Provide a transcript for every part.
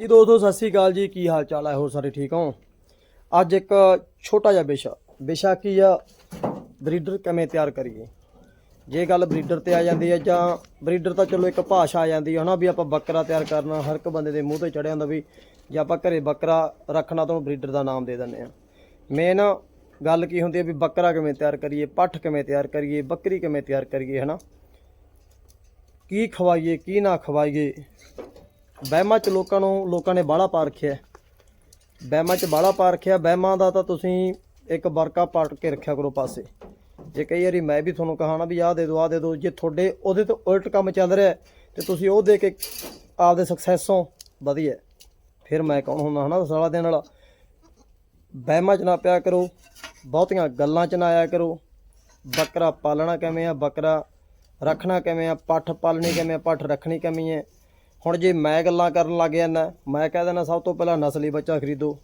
ਜੀ ਦੋਸਤੋ, ਸਤਿ ਸ੍ਰੀ ਅਕਾਲ ਜੀ। ਕੀ ਹਾਲ ਚਾਲ ਹੈ ਹੋਰ ਸਾਰੇ ਠੀਕ ਹੋ? ਅੱਜ ਇੱਕ ਛੋਟਾ ਜਿਹਾ ਵਿਸ਼ਾ। ਵਿਸ਼ਾ ਕੀ ਆ? ਬਰੀਡਰ ਕਿਵੇਂ ਤਿਆਰ ਕਰੀਏ? ਜੇ ਗੱਲ ਬਰੀਡਰ ਤੇ ਆ ਜਾਂਦੀ ਹੈ ਜਾਂ ਬਰੀਡਰ ਤਾਂ ਚਲੋ ਇੱਕ ਭਾਸ਼ਾ ਆ ਜਾਂਦੀ ਹੈ ਹਨਾ, ਵੀ ਆਪਾਂ ਬੱਕਰਾ ਤਿਆਰ ਕਰਨਾ, ਹਰ ਇੱਕ ਬੰਦੇ ਦੇ ਮੂੰਹ ਤੇ ਚੜਿਆ ਹੁੰਦਾ ਵੀ ਜੇ ਆਪਾਂ ਘਰੇ ਬੱਕਰਾ ਰੱਖਣਾ ਤਾਂ ਉਹਨੂੰ ਬਰੀਡਰ ਦਾ ਨਾਮ ਦੇ ਦਿੰਦੇ ਆ। ਮੇਨ ਗੱਲ ਕੀ ਹੁੰਦੀ ਹੈ ਵੀ ਬੱਕਰਾ ਕਿਵੇਂ ਤਿਆਰ ਕਰੀਏ, ਪੱਠ ਕਿਵੇਂ ਤਿਆਰ ਕਰੀਏ, ਬੱਕਰੀ ਕਿਵੇਂ ਤਿਆਰ ਕਰੀਏ, ਹਨਾ? ਕੀ ਖਵਾਈਏ, ਕੀ ਨਾ ਖਵਾਈਏ? ਵਹਿਮਾਂ ਚ ਲੋਕਾਂ ਨੂੰ ਲੋਕਾਂ ਨੇ ਬਾਹਲਾ ਪਾ ਰੱਖਿਆ ਵਹਿਮਾਂ ਚ ਬਾਹਲਾ ਪਾ ਰੱਖਿਆ। ਵਹਿਮਾਂ ਦਾ ਤਾਂ ਤੁਸੀਂ ਇੱਕ ਵਰਕਾ ਪਾਟ ਕੇ ਰੱਖਿਆ ਕਰੋ ਪਾਸੇ। ਜੇ ਕਈ ਵਾਰੀ ਮੈਂ ਵੀ ਤੁਹਾਨੂੰ ਕਹਾਣਾ ਵੀ ਆਹ ਦੇ ਦਿਓ ਆਹ ਦੇ ਦਿਓ ਜੇ ਤੁਹਾਡੇ ਉਹਦੇ ਤੋਂ ਉਲਟ ਕੰਮ ਚੱਲ ਰਿਹਾ ਹੈ, ਤੇ ਤੁਸੀਂ ਉਹ ਦੇ ਕੇ ਆਪਦੇ ਸਕਸੈਸ ਹੋ ਵਧੀਆ ਫਿਰ ਮੈਂ ਕੌਣ ਹੁੰਦਾ ਹਨਾ ਸਾਲਾ ਦੇਣ ਵਾਲਾ? ਵਹਿਮਾਂ ਚ ਨਾ ਪਿਆ ਕਰੋ ਬਹੁਤੀਆਂ ਗੱਲਾਂ ਚ ਨਾ ਆਇਆ ਕਰੋ। ਬੱਕਰਾ ਪਾਲਣਾ ਕਿਵੇਂ ਆ ਬੱਕਰਾ ਰੱਖਣਾ ਕਿਵੇਂ ਆ ਪੱਠ ਪਾਲਣੀ ਕਿਵੇਂ ਆ ਪੱਠ ਰੱਖਣੀ ਕਿਵੇਂ ਹੈ ਹੁਣ ਜੇ ਮੈਂ ਗੱਲਾਂ ਕਰਨ ਲੱਗ ਜਾਂਦਾ, ਮੈਂ ਕਹਿ ਦਿੰਦਾ ਸਭ ਤੋਂ ਪਹਿਲਾਂ ਨਸਲੀ ਬੱਚਾ ਖਰੀਦੋ।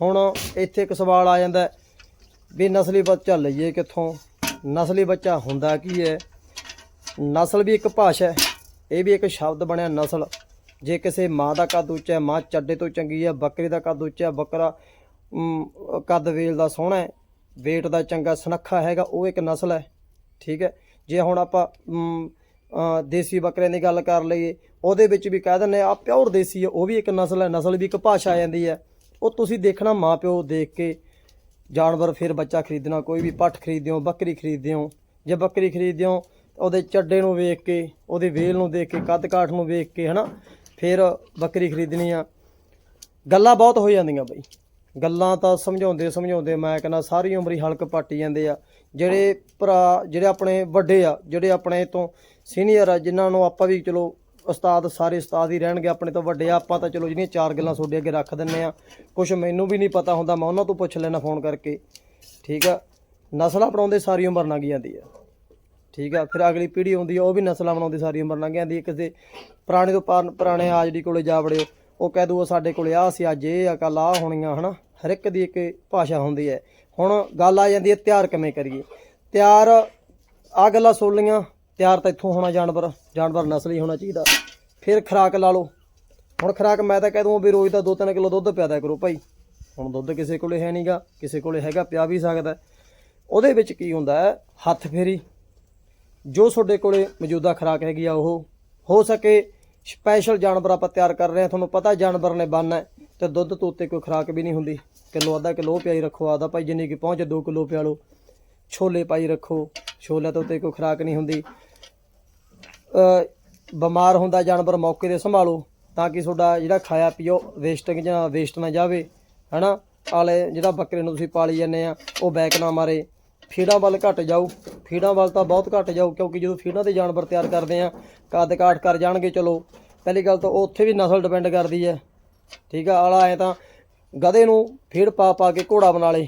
ਹੁਣ ਇੱਥੇ ਇੱਕ ਸਵਾਲ ਆ ਜਾਂਦਾ ਵੀ ਨਸਲੀ ਬੱਚਾ ਲਈਏ ਕਿੱਥੋਂ? ਨਸਲੀ ਬੱਚਾ ਹੁੰਦਾ ਕੀ ਹੈ? ਨਸਲ ਵੀ ਇੱਕ ਭਾਸ਼ਾ ਹੈ, ਇਹ ਵੀ ਇੱਕ ਸ਼ਬਦ ਬਣਿਆ ਨਸਲ। ਜੇ ਕਿਸੇ ਮਾਂ ਦਾ ਕੱਦ ਉੱਚਾ ਹੈ, ਮਾਂ ਚੱਡੇ ਤੋਂ ਚੰਗੀ ਹੈ, ਬੱਕਰੀ ਦਾ ਕੱਦ ਉੱਚਾ ਬੱਕਰਾ ਕੱਦ ਵੇਲ ਦਾ ਸੋਹਣਾ ਹੈ ਵੇਟ ਦਾ ਚੰਗਾ ਸੁਨੱਖਾ ਹੈਗਾ, ਉਹ ਇੱਕ ਨਸਲ ਹੈ, ਠੀਕ ਹੈ? ਜੇ ਹੁਣ ਆਪਾਂ ਦੇਸੀ ਬੱਕਰੇ ਦੀ ਗੱਲ ਕਰ ਲਈਏ ਉਹਦੇ ਵਿੱਚ ਵੀ ਕਹਿ ਦਿੰਦੇ ਆ ਪਿਓਰ ਦੇਸੀ ਹੈ ਉਹ ਵੀ ਇੱਕ ਨਸਲ ਹੈ, ਨਸਲ ਵੀ ਇੱਕ ਭਾਸ਼ਾ ਆ ਜਾਂਦੀ ਹੈ। ਉਹ ਤੁਸੀਂ ਦੇਖਣਾ ਮਾਂ ਪਿਓ ਦੇਖ ਕੇ ਜਾਨਵਰ ਫਿਰ ਬੱਚਾ ਖਰੀਦਣਾ, ਕੋਈ ਵੀ ਪੱਠ ਖਰੀਦਦੇ ਹੋ ਬੱਕਰੀ ਖਰੀਦਦੇ ਹੋ ਜੇ ਬੱਕਰੀ ਖਰੀਦਦੇ ਹੋ ਉਹਦੇ ਚੱਡੇ ਨੂੰ ਵੇਖ ਕੇ, ਉਹਦੇ ਵੇਲ ਨੂੰ ਦੇਖ ਕੇ ਕੱਦ ਕਾਠ ਨੂੰ ਵੇਖ ਕੇ, ਹਨਾ, ਫਿਰ ਬੱਕਰੀ ਖਰੀਦਣੀ ਆ। ਗੱਲਾਂ ਬਹੁਤ ਹੋ ਜਾਂਦੀਆਂ ਬਈ। ਗੱਲਾਂ ਤਾਂ ਸਮਝਾਉਂਦੇ ਸਮਝਾਉਂਦੇ, ਮੈਂ ਕਹਿੰਦਾ ਸਾਰੀ ਉਮਰ ਹੀ ਹਲਕ ਪਾਟੀ ਜਾਂਦੇ ਆ। ਜਿਹੜੇ ਭਰਾ, ਜਿਹੜੇ ਆਪਣੇ ਵੱਡੇ ਆ, ਜਿਹੜੇ ਆਪਣੇ ਤੋਂ ਸੀਨੀਅਰ ਆ, ਜਿਨ੍ਹਾਂ ਨੂੰ ਆਪਾਂ ਵੀ ਚਲੋ ਉਸਤਾਦ ਸਾਰੇ ਉਸਤਾਦ ਹੀ ਰਹਿਣਗੇ, ਆਪਣੇ ਤੋਂ ਵੱਡੇ ਆ, ਆਪਾਂ ਤਾਂ ਚਲੋ ਜਿਹੜੀਆਂ ਚਾਰ ਗੱਲਾਂ ਤੁਹਾਡੇ ਅੱਗੇ ਰੱਖ ਦਿੰਨੇ ਆ ਕੁਝ ਮੈਨੂੰ ਵੀ ਨਹੀਂ ਪਤਾ ਹੁੰਦਾ, ਮੈਂ ਉਹਨਾਂ ਤੋਂ ਪੁੱਛ ਲੈਣਾ ਫੋਨ ਕਰਕੇ। ਠੀਕ ਆ? ਨਸਲਾਂ ਬਣਾਉਂਦੇ ਸਾਰੀ ਉਮਰ ਲੰਘ ਜਾਂਦੀ ਆ। ਠੀਕ ਆ? ਫਿਰ ਅਗਲੀ ਪੀੜ੍ਹੀ ਆਉਂਦੀ ਆ, ਉਹ ਵੀ ਨਸਲਾਂ ਬਣਾਉਂਦੀ ਸਾਰੀ ਉਮਰ ਲੰਘ ਜਾਂਦੀ ਆ। ਕਿਸੇ ਪੁਰਾਣੇ ਤੋਂ ਪਾਰ- ਪੁਰਾਣੇ ਆਜੜੀ ਕੋਲੇ ਜਾ ਵੜਿਓ, ਉਹ ਕਹਿ ਦੂ ਸਾਡੇ ਕੋਲੇ ਆ ਸੀ ਅੱਜ ਇਹ ਆ ਕੱਲ ਆ ਹੋਣੀਆਂ, ਹਨਾ? ਹਰ ਇੱਕ ਦੀ ਇੱਕ ਭਾਸ਼ਾ ਹੁੰਦੀ ਹੈ। ਹੁਣ ਗੱਲ ਆ ਜਾਂਦੀ ਹੈ ਤਿਆਰ ਕਿਵੇਂ ਕਰੀਏ? ਤਿਆਰ ਆ ਗੱਲਾਂ ਸੁਣ ਲਈਆਂ ਤਿਆਰ ਤਾਂ ਇੱਥੋਂ ਹੋਣਾ ਜਾਨਵਰ ਜਾਨਵਰ ਨਸਲੀ ਹੋਣਾ ਚਾਹੀਦਾ। ਫਿਰ ਖਰਾਕ ਲਾ ਲਓ। ਹੁਣ ਖਰਾਕ ਮੈਂ ਤਾਂ ਕਹਿ ਦੂੰ ਵੀ ਰੋਜ਼ ਦਾ 2-3 ਕਿਲੋ ਦੁੱਧ ਪਿਆਦਾ ਕਰੋ ਭਾਈ। ਹੁਣ ਦੁੱਧ ਕਿਸੇ ਕੋਲੇ ਹੈ ਨਹੀਂਗਾ ਕਿਸੇ ਕੋਲੇ ਹੈਗਾ, ਪਿਆ ਵੀ ਸਕਦਾ। ਉਹਦੇ ਵਿੱਚ ਕੀ ਹੁੰਦਾ ਹੈ? ਹੱਥ ਫੇਰੀ। ਜੋ ਤੁਹਾਡੇ ਕੋਲੇ ਮੌਜੂਦਾ ਖੁਰਾਕ ਹੈਗੀ ਆ ਉਹ। ਹੋ ਸਕੇ ਸਪੈਸ਼ਲ ਜਾਨਵਰ ਆਪਾਂ ਤਿਆਰ ਕਰ ਰਹੇ ਹਾਂ। ਤੁਹਾਨੂੰ ਪਤਾ ਜਾਨਵਰ ਨੇ ਬੰਨ੍ਹਣਾ ਹੈ ਤੇ ਦੁੱਧ ਤੋਂ ਉੱਤੇ ਕੋਈ ਖੁਰਾਕ ਵੀ ਨਹੀਂ ਹੁੰਦੀ। ਕਿਲੋ ਅੱਧਾ ਕਿਲੋ ਪਿਆਈ ਰੱਖੋ ਆਦਾ ਭਾਈ, ਜਿੰਨੀ ਕਿ ਪਹੁੰਚ 2 ਕਿਲੋ ਪਿਆ ਲਓ। ਛੋਲੇ ਪਾਈ ਰੱਖੋ। ਛੋਲੇ ਤੋਂ ਉੱਤੇ ਕੋਈ ਖੁਰਾਕ ਨਹੀਂ ਹੁੰਦੀ। ਬਿਮਾਰ ਹੁੰਦਾ ਜਾਨਵਰ ਮੌਕੇ ਤੇ ਸੰਭਾਲੋ ਤਾਂ ਕਿ ਤੁਹਾਡਾ ਜਿਹੜਾ ਖਾਇਆ ਪੀਓ ਵੇਸਟਿੰਗ ਜਾਂ ਵੇਸਟ ਨਾ ਜਾਵੇ, ਹਨਾ? ਆਲੇ ਜਿਹੜਾ ਬੱਕਰੇ ਨੂੰ ਤੁਸੀਂ ਪਾਲੀ ਜਾਂਦੇ ਆ, ਉਹ ਬੈਕ ਨਾ ਮਾਰੇ। ਫੀਡਾਂ ਵੱਲ ਘਟ ਜਾਓ। ਫੀਡਾਂ ਵੱਲ ਤਾਂ ਬਹੁਤ ਘਟ ਜਾਓ, ਕਿਉਂਕਿ ਜਦੋਂ ਫੀਡਾਂ ਦੇ ਜਾਨਵਰ ਤਿਆਰ ਕਰਦੇ ਆ, ਕੱਦ ਕਾਠ ਕਰ ਜਾਣਗੇ, ਚਲੋ। ਪਹਿਲੀ ਗੱਲ ਤਾਂ ਉਹ ਉੱਥੇ ਵੀ ਨਸਲ ਡਿਪੈਂਡ ਕਰਦੀ ਹੈ। ਠੀਕ ਆ? ਆਲਾ ਐ ਤਾਂ ਗਧੇ ਨੂੰ ਫੀਡ ਪਾ ਪਾ ਕੇ ਘੋੜਾ ਬਣਾ ਲੇ।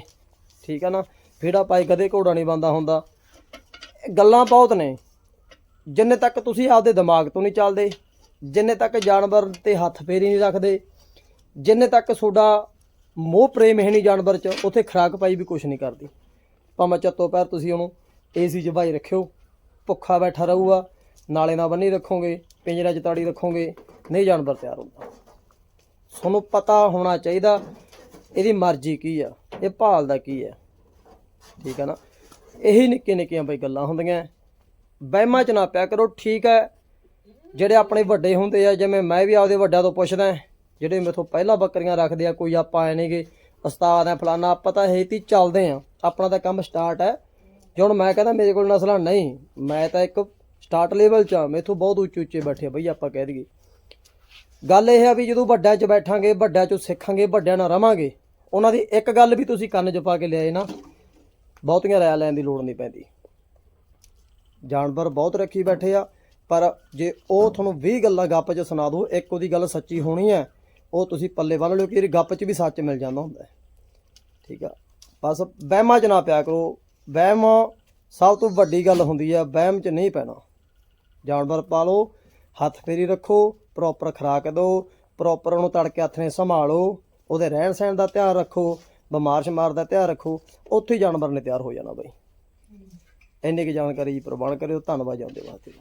ਠੀਕ ਆ ਨਾ? ਫੀੜਾ ਪਾਈ ਗਧੇ ਘੋੜਾ ਨਹੀਂ ਬੰਦਾ ਹੁੰਦਾ। ਗੱਲਾਂ ਬਹੁਤ ਨੇ। ਜਿੰਨੇ ਤੱਕ ਤੁਸੀਂ ਆਪਦੇ ਦਿਮਾਗ ਤੋਂ ਨਹੀਂ ਚੱਲਦੇ, ਜਿੰਨੇ ਤੱਕ ਜਾਨਵਰ ਤੇ ਹੱਥ ਫੇਰੀ ਨਹੀਂ ਰੱਖਦੇ, ਜਿੰਨੇ ਤੱਕ ਤੁਹਾਡਾ ਮੋਹ ਪ੍ਰੇਮ ਹੈ ਨਹੀਂ ਜਾਨਵਰ 'ਚ, ਉੱਥੇ ਖਰਾਕ ਪਾਈ ਵੀ ਕੁਝ ਨਹੀਂ ਕਰਦੀ। ਭਾਵੇਂ ਚੱਤੋ ਪੈਰ ਤੁਸੀਂ ਉਹਨੂੰ ਏਸੀ 'ਚ ਭਾਈ ਰੱਖਿਓ, ਭੁੱਖਾ ਬੈਠਾ ਰਹੂਗਾ, ਨਾਲੇ ਨਾਲ ਬੰਨੀ ਰੱਖੋਗੇ ਪਿੰਜਰਾ 'ਚ ਤਾੜੀ ਰੱਖੋਗੇ, ਨਹੀਂ ਜਾਨਵਰ ਤਿਆਰ ਹੁੰਦਾ। ਤੁਹਾਨੂੰ ਪਤਾ ਹੋਣਾ ਚਾਹੀਦਾ, ਇਹਦੀ ਮਰਜ਼ੀ ਕੀ ਆ, ਇਹ ਭਾਲ ਦਾ ਕੀ ਆ। ਠੀਕ ਆ ਨਾ? ਇਹੀ ਨਿੱਕੇ ਨਿੱਕੀਆਂ ਬਈ ਗੱਲਾਂ ਹੁੰਦੀਆਂ। ਵਹਿਮਾਂ 'ਚ ਨਾ ਪਿਆ ਕਰੋ, ਠੀਕ ਹੈ। ਜਿਹੜੇ ਆਪਣੇ ਵੱਡੇ ਹੁੰਦੇ ਆ, ਜਿਵੇਂ ਮੈਂ ਵੀ ਆਪਦੇ ਵੱਡਿਆਂ ਤੋਂ ਪੁੱਛਦਾ ਜਿਹੜੇ ਮੇਥੋਂ ਪਹਿਲਾਂ ਬੱਕਰੀਆਂ ਰੱਖਦੇ ਆ, ਕੋਈ ਆਪਾਂ ਐ ਨਹੀਂਗੇ ਉਸਤਾਦ ਆ ਫਲਾਨਾ, ਆਪਾਂ ਤਾਂ ਹੇਤੀ ਚੱਲਦੇ ਆ ਆਪਣਾ ਤਾਂ ਕੰਮ ਸਟਾਰਟ ਹੈ। ਜੇ ਹੁਣ ਮੈਂ ਕਹਿੰਦਾ ਮੇਰੇ ਕੋਲ ਨਸਲਾਂ ਨਹੀਂ, ਮੈਂ ਤਾਂ ਇੱਕ ਸਟਾਰਟ ਲੈਵਲ 'ਚ ਆ ਮੇਥੋਂ ਬਹੁਤ ਉੱਚੇ ਉੱਚੇ ਬੈਠੇ ਆ ਬਈ, ਆਪਾਂ ਕਹਿ ਦਈਏ। ਗੱਲ ਇਹ ਆ ਵੀ ਜਦੋਂ ਵੱਡਿਆਂ 'ਚ ਬੈਠਾਂਗੇ, ਵੱਡਿਆਂ 'ਚੋਂ ਸਿੱਖਾਂਗੇ, ਵੱਡਿਆਂ ਨਾਲ ਰਵਾਂਗੇ, ਉਹਨਾਂ ਦੀ ਇੱਕ ਗੱਲ ਵੀ ਤੁਸੀਂ ਕੰਨ 'ਚ ਪਾ ਕੇ ਲਿਆਏ ਨਾ, ਬਹੁਤੀਆਂ ਰਾਇ ਲੈਣ ਦੀ ਲੋੜ ਨਹੀਂ ਪੈਂਦੀ। ਜਾਨਵਰ ਬਹੁਤ ਰੱਖੀ ਬੈਠੇ ਆ। ਪਰ ਜੇ ਉਹ ਤੁਹਾਨੂੰ 20 ਗੱਲਾਂ ਗੱਪ 'ਚ ਸੁਣਾ ਦੋ ਇੱਕ ਉਹਦੀ ਗੱਲ ਸੱਚੀ ਹੋਣੀ ਹੈ, ਉਹ ਤੁਸੀਂ ਪੱਲੇ ਬੰਨ ਲਿਓ ਕਿ ਇਹਦੀ ਗੱਪ 'ਚ ਵੀ ਸੱਚ ਮਿਲ ਜਾਂਦਾ ਹੁੰਦਾ ਠੀਕ ਆ। ਬਸ ਵਹਿਮਾਂ 'ਚ ਨਾ ਪਿਆ ਕਰੋ। ਵਹਿਮ ਸਭ ਤੋਂ ਵੱਡੀ ਗੱਲ ਹੁੰਦੀ ਆ ਵਹਿਮ 'ਚ ਨਹੀਂ ਪੈਣਾ। ਜਾਨਵਰ ਪਾਲੋ, ਹੱਥ ਫੇਰੀ ਰੱਖੋ ਪ੍ਰੋਪਰ ਖੁਰਾਕ ਦਿਓ ਪ੍ਰੋਪਰ ਉਹਨੂੰ ਤੜਕੇ ਹੱਥ ਨੇ ਸੰਭਾਲੋ, ਉਹਦੇ ਰਹਿਣ ਸਹਿਣ ਦਾ ਧਿਆਨ ਰੱਖੋ ਬਿਮਾਰ ਸ਼ਮਾਰ ਦਾ ਧਿਆਨ ਰੱਖੋ, ਉੱਥੇ ਹੀ ਜਾਨਵਰ ਨੇ ਤਿਆਰ ਹੋ ਜਾਣਾ ਬਾਈ। ਇੰਨੀ ਕੁ ਜਾਣਕਾਰੀ ਜੀ ਪ੍ਰਵਾਨ ਕਰਿਓ ਧੰਨਵਾਦ ਜਾਂਦੇ ਵਾਸਤੇ